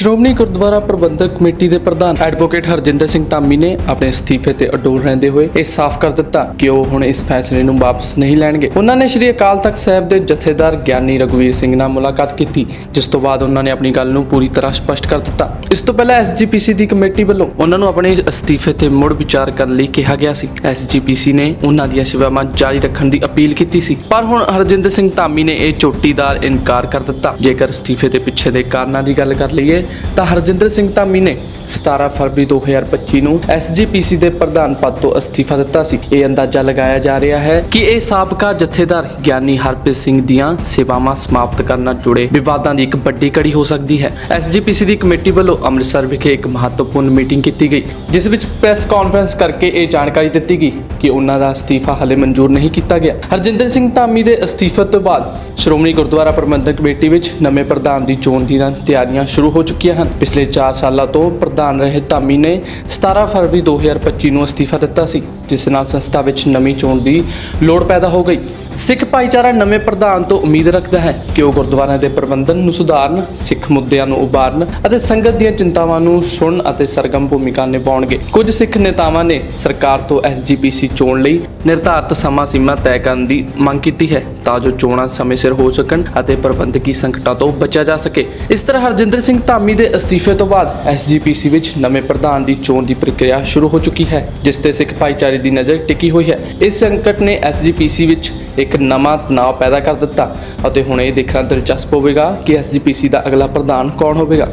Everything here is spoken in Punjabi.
ਸ਼੍ਰੋਮਣੀ ਗੁਰਦੁਆਰਾ ਪ੍ਰਬੰਧਕ ਕਮੇਟੀ ਦੇ ਪ੍ਰਧਾਨ ਐਡਵੋਕੇਟ ਹਰਜਿੰਦਰ ਸਿੰਘ ਧਾਮੀ ਨੇ ਆਪਣੇ ਅਸਤੀਫੇ ਤੇ ਅਡੋਲ ਰਹਿੰਦੇ ਹੋਏ ਇਹ ਸਾਫ਼ ਕਰ ਦਿੱਤਾ ਕਿ ਉਹ ਹੁਣ ਇਸ ਫੈਸਲੇ ਨੂੰ ਵਾਪਸ ਨਹੀਂ ਲੈਣਗੇ। ਉਹਨਾਂ ਨੇ ਸ਼੍ਰੀ ਅਕਾਲ ਤਖਤ ਸਾਹਿਬ ਦੇ ਜਥੇਦਾਰ ਗਿਆਨੀ ਰਘਵੀਰ ਸਿੰਘ ਨਾਲ ਮੁਲਾਕਾਤ ਕੀਤੀ, ਜਿਸ ਤੋਂ ਬਾਅਦ ਉਹਨਾਂ ਨੇ ਆਪਣੀ ਗੱਲ ਨੂੰ ਪੂਰੀ ਤਰ੍ਹਾਂ ਸਪਸ਼ਟ ਕਰ ਦਿੱਤਾ। ਇਸ ਤੋਂ ਪਹਿਲਾਂ ਐਸਜੀਪੀਸੀ ਦੀ ਕਮੇਟੀ ਵੱਲੋਂ ਉਹਨਾਂ ਨੂੰ ਆਪਣੇ ਅਸਤੀਫੇ ਤੇ ਮੁੜ ਵਿਚਾਰ ਕਰਨ ਲਈ ਕਿਹਾ ਗਿਆ ਸੀ। ਐਸਜੀਪੀਸੀ ਨੇ ਉਹਨਾਂ ਦੀਆਂ ਸੇਵਾਵਾਂ ਜਾਰੀ ਰੱਖਣ ਦੀ ਅਪੀਲ ਕੀਤੀ ਸੀ। ਪਰ ਹੁਣ ਹਰਜਿੰਦਰ ਸਿੰਘ ਧਾਮੀ ਨੇ ਇਹ ਚੋਟੀਦਾਰ ਇਨਕਾਰ ਕਰ ਦਿੱਤਾ। ਜੇਕਰ ਅਸਤੀਫੇ ਦੇ ਪਿੱਛੇ ਦੇ ਕਾਰਨਾਂ ਦੀ ਗੱਲ ਕਰ ਲਈਏ ਤਾਂ ਹਰਜਿੰਦਰ ਸਿੰਘ ਧਾਮੀ ਨੇ 17 ਫਰਵਰੀ 2025 ਨੂੰ ਐਸਜੀਪੀਸੀ ਦੇ ਪ੍ਰਧਾਨ ਪਦ ਤੋਂ ਅਸਤੀਫਾ ਦਿੱਤਾ ਸੀ। ਇਹ ਅੰਦਾਜ਼ਾ ਲਗਾਇਆ ਜਾ ਰਿਹਾ ਹੈ ਕਿ ਇਹ ਸਾਬਕਾ ਜਥੇਦਾਰ ਗਿਆਨੀ ਹਰਪ੍ਰੀਤ ਸਿੰਘ ਦੀਆਂ ਸੇਵਾਵਾਂ ਸਮਾਪਤ ਕਰਨ ਨਾਲ ਜੁੜੇ ਵਿਵਾਦਾਂ ਦੀ ਇੱਕ ਵੱਡੀ ਕੜੀ ਹੋ ਸਕਦੀ ਹੈ। ਐਸਜੀਪੀਸੀ ਦੀ ਕਮੇਟੀ ਵੱਲੋਂ ਅੰਮ੍ਰਿਤਸਰ ਵਿਖੇ ਇੱਕ ਮਹੱਤਵਪੂਰਨ ਮੀਟਿੰਗ ਕੀਤੀ ਗਈ, ਜਿਸ ਵਿੱਚ ਪ੍ਰੈਸ ਕਾਨਫਰੰਸ ਕਰਕੇ ਇਹ ਜਾਣਕਾਰੀ ਦਿੱਤੀ ਗਈ ਕਿ ਉਹਨਾਂ ਦਾ ਅਸਤੀਫਾ ਹਲੇ ਮਨਜ਼ੂਰ ਨਹੀਂ ਕੀਤਾ ਗਿਆ। ਹਰਜਿੰਦਰ ਸਿੰਘ ਧਾਮੀ ਦੇ ਅਸਤੀਫੇ ਤੋਂ ਬਾਅਦ ਸ਼੍ਰੋਮਣੀ ਗੁਰਦੁਆਰਾ ਪ੍ਰਬੰਧਕ ਕਮੇਟੀ ਵਿੱਚ ਨਵੇਂ ਪ੍ਰਧਾਨ ਦੀ ਚੋਣ ਦੀਆਂ ਤਿਆਰੀਆਂ ਸ਼ੁਰੂ ਹੋ ਚੁੱਕੀਆਂ ਹਨ। ਪਿਛਲੇ 4 ਸਾਲਾਂ ਤੋਂ ਪ੍ਰਧਾਨ ਪ੍ਰਧਾਨ ਰਹੇ ਧਾਮੀ ਨੇ 17 ਫਰਵਰੀ 2025 ਨੂੰ ਅਸਤੀਫਾ ਦਿੱਤਾ ਸੀ, ਜਿਸ ਨਾਲ ਸੰਸਥਾ ਵਿੱਚ ਨਵੀਂ ਚੋਣ ਦੀ ਲੋੜ ਪੈਦਾ ਹੋ ਗਈ। ਸਿੱਖ ਭਾਈਚਾਰਾ ਨਵੇਂ ਪ੍ਰਧਾਨ ਤੋਂ ਉਮੀਦ ਰੱਖਦਾ ਹੈ ਕਿ ਉਹ ਗੁਰਦੁਆਰਿਆਂ ਦੇ ਪ੍ਰਬੰਧਨ ਨੂੰ ਸੁਧਾਰਨ, ਸਿੱਖ ਮੁੱਦਿਆਂ ਨੂੰ ਉਭਾਰਨ ਅਤੇ ਸੰਗਤ ਦੀਆਂ ਚਿੰਤਾਵਾਂ ਨੂੰ ਸੁਣਨ ਅਤੇ ਸਰਗਮ ਭੂਮਿਕਾ ਨਿਭਾਉਣਗੇ। ਕੁਝ ਸਿੱਖ ਨੇਤਾਵਾਂ ਨੇ ਸਰਕਾਰ ਤੋਂ ਐਸਜੀਪੀਸੀ ਚੋਣ ਲਈ ਨਿਰਧਾਰਤ ਸਮਾਂ ਸੀਮਾ ਤੈਅ ਕਰਨ ਦੀ ਮੰਗ ਕੀਤੀ ਹੈ ਤਾਂ ਜੋ ਚੋਣਾਂ ਸਮੇਂ ਸਿਰ ਹੋ ਸਕਣ ਅਤੇ ਪ੍ਰਬੰਧਕੀ ਸੰਕਟਾਂ ਤੋਂ ਬਚਿਆ ਜਾ ਸਕੇ। ਇਸ ਤਰ੍ਹਾਂ ਹਰਜਿੰਦਰ ਸਿੰਘ ਧਾਮੀ ਦੇ ਅਸਤੀਫੇ ਤੋਂ ਬਾਅਦ ਐਸਜੀਪੀਸੀ ਵਿੱਚ ਨਵੇਂ ਪ੍ਰਧਾਨ ਦੀ ਚੋਣ ਦੀ ਪ੍ਰਕਿਰਿਆ ਸ਼ੁਰੂ ਹੋ ਚੁੱਕੀ ਹੈ, ਜਿਸ ਤੇ ਸਿੱਖ ਭਾਈਚਾਰੇ ਦੀ ਨਜ਼ਰ ਟਿਕੀ ਹੋਈ ਹੈ। ਇਸ ਸੰਕਟ ਨੇ ਐਸਜੀਪੀਸੀ ਵਿੱਚ ਇੱਕ ਨਵਾਂ ਤਣਾਅ ਪੈਦਾ ਕਰ ਦਿੱਤਾ ਅਤੇ ਹੁਣ ਇਹ ਦੇਖਣਾ ਦਿਲਚਸਪ ਹੋਵੇਗਾ ਕਿ ਐਸਜੀਪੀਸੀ ਦਾ ਅਗਲਾ ਪ੍ਰਧਾਨ ਕੌਣ ਹੋਵੇਗਾ।